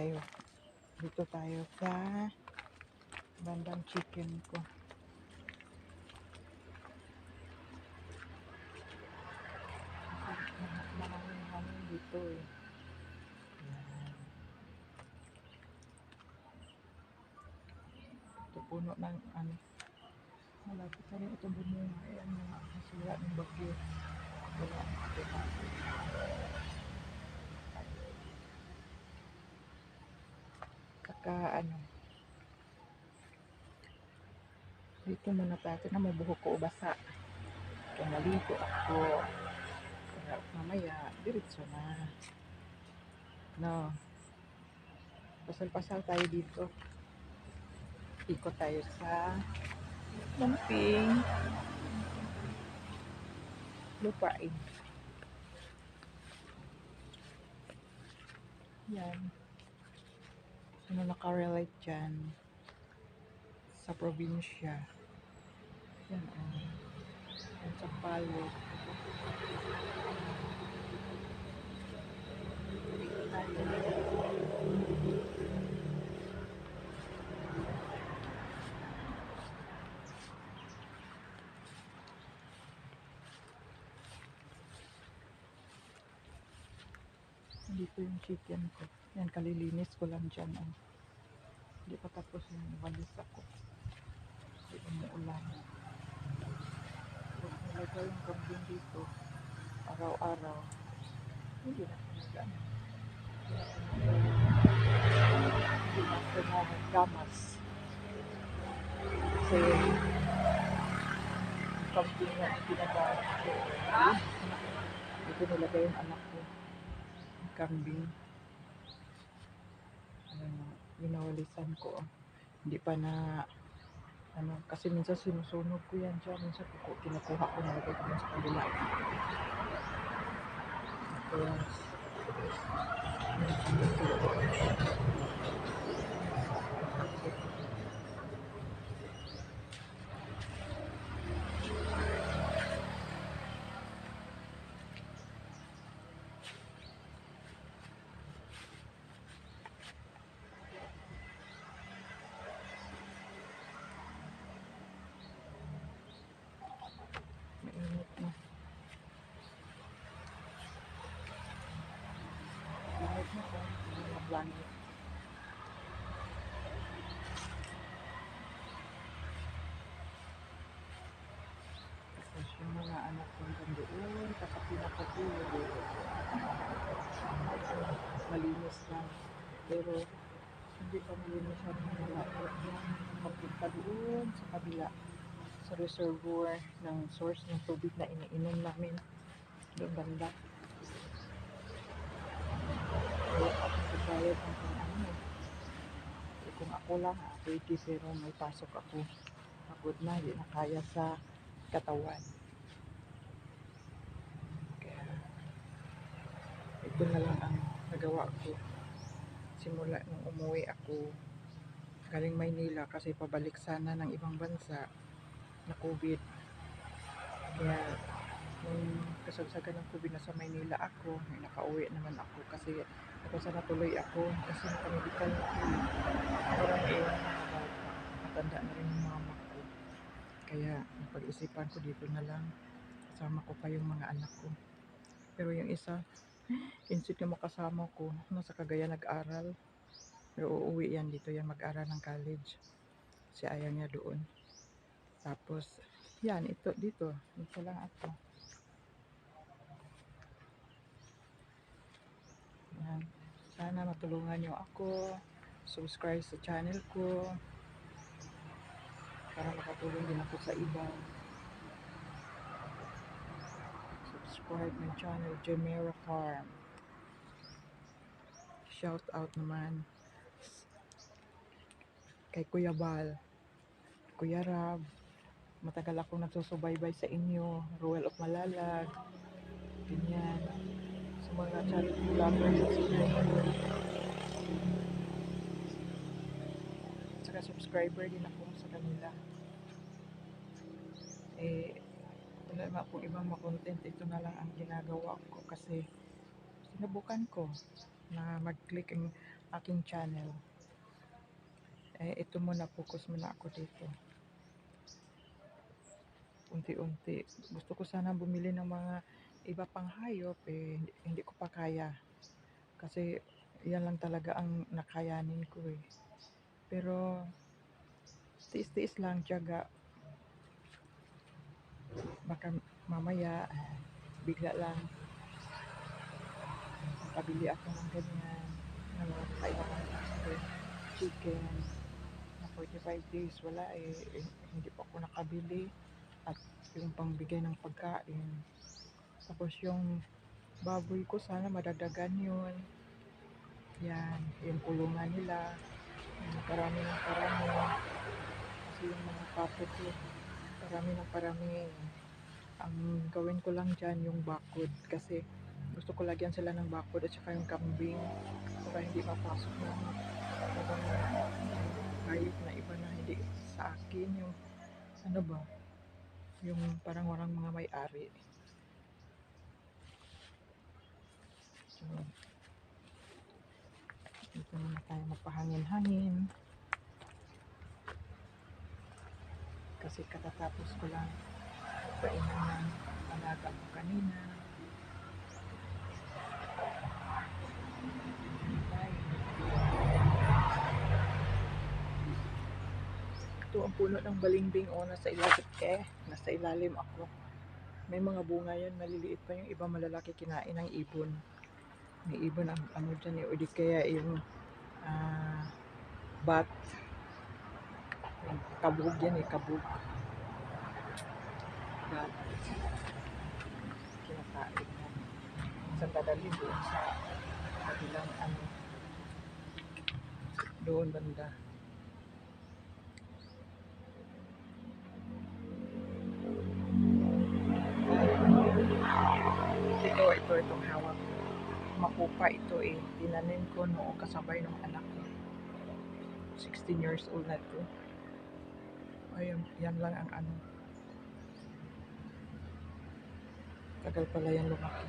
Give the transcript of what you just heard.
tayo. Dito tayo sa bandang chicken ko. Maraming hangin dito eh. Ito puno ng ano. Malapit na rin itong bumunga. Ayan mga nasira ng bagyo. Wala. Diba? Kaka ano. Dito muna tayo na may buhok ko basa. Kaya naligo ako. Kaya mamaya, diretso na. No. Pasal-pasal tayo dito. Ikot tayo sa Lumping. Lupain. Yan. Ano nakarelate dyan sa probinsya. Yan o. Oh. Yan sa palo. Dito yung chicken ko. Yan, kalilinis ko lang dyan. Oh. Hindi pa tapos yung walis ako. Hindi umuulan. Huwag nilagay yung kambing dito. Araw-araw. Hindi na talaga. Hindi na ako gamas. Kasi kambing na ginagamit ko. Dito nilagay yung anak ko. Kambing. Ano, winawalisan ko. Hindi pa na ano, kasi minsan sinusunog ko yan dyan. Minsan kuku, kinukuha ko nalagay ko yan sa kabila. Tapos, mainit na. Mainit na po. Blanket. Tapos yung mga anak ko doon, sa pinakadulo. Malinis lang. Pero hindi pa malinis siya ng mga Papunta doon sa kabila sa reservoir ng source ng tubig na iniinom namin. Doon banda. Ako nagbayad ng ano. Eh, Kung ako lang, ah, pwede pero may pasok ako. Pagod na, hindi na kaya sa katawan. Kaya, ito na lang ang nagawa ko. Simula nung umuwi ako galing Maynila kasi pabalik sana ng ibang bansa na COVID. Kaya, nung kasagsagan ng COVID na sa Maynila ako, may nakauwi naman ako kasi ako sana tuloy ako kasi nakamedical na ako. Parang eh, matanda na rin yung mama ko. Kaya, napag-isipan ko dito na lang. Kasama ko pa yung mga anak ko. Pero yung isa, insit na makasama ko, nasa Cagayan nag-aral. Pero uuwi yan dito yan mag-aral ng college. Si ayaw niya doon. Tapos, yan, ito, dito. Dito lang ako. Yan. Sana matulungan niyo ako. Subscribe sa channel ko. Para makatulong din ako sa iba. Subscribe my channel, Jamera Farm. Shout out naman kay Kuya Bal, Kuya Rab, matagal akong nagsusubaybay sa inyo, Ruel of Malalag, ganyan, mga charity vloggers sa inyo. Saka subscriber din ako sa kanila. Eh, wala naman akong ibang makontent. Ito na lang ang ginagawa ko kasi sinubukan ko na mag-click ang aking channel. Eh, ito muna, focus muna ako dito. Unti-unti. Gusto ko sana bumili ng mga iba pang hayop, eh, hindi, hindi ko pa kaya. Kasi, yan lang talaga ang nakayanin ko eh. Pero, tiis-tiis lang, tiyaga. Baka mamaya, eh, bigla lang, makabili ako ng ganyan, ng mga kailangan ko, chicken, na 45 days, wala eh, eh, hindi pa ako nakabili, at yung pangbigay ng pagkain. Tapos yung baboy ko, sana madagdagan yun. Yan, yung kulungan nila, parami ng parami. Kasi yung mga pato ko, parami ng parami. Ang gawin ko lang dyan yung bakod kasi gusto ko lagyan sila ng bakod at saka yung kambing para hindi mapasok ng ibang na iba na hindi sa akin yung ano ba yung parang walang mga may-ari dito muna tayo magpahangin-hangin. Kasi katatapos ko lang painan ng alaga ko kanina. Ito ang puno ng balimbing o nasa ilalim eh. Nasa ilalim ako. May mga bunga yan maliliit pa yung iba malalaki kinain ng ibon may ibon ang ano dyan eh o kaya yung ah, bat. Kabog yan eh kabog. Bat. Kinakain yan sa dadalhin doon sa kabilang ano doon banda ito ito itong hawak ito eh. Tinanim ko noong kasabay ng anak ko. 16 years old na to. Ayun yan lang ang ano. Tagal pala yan lumaki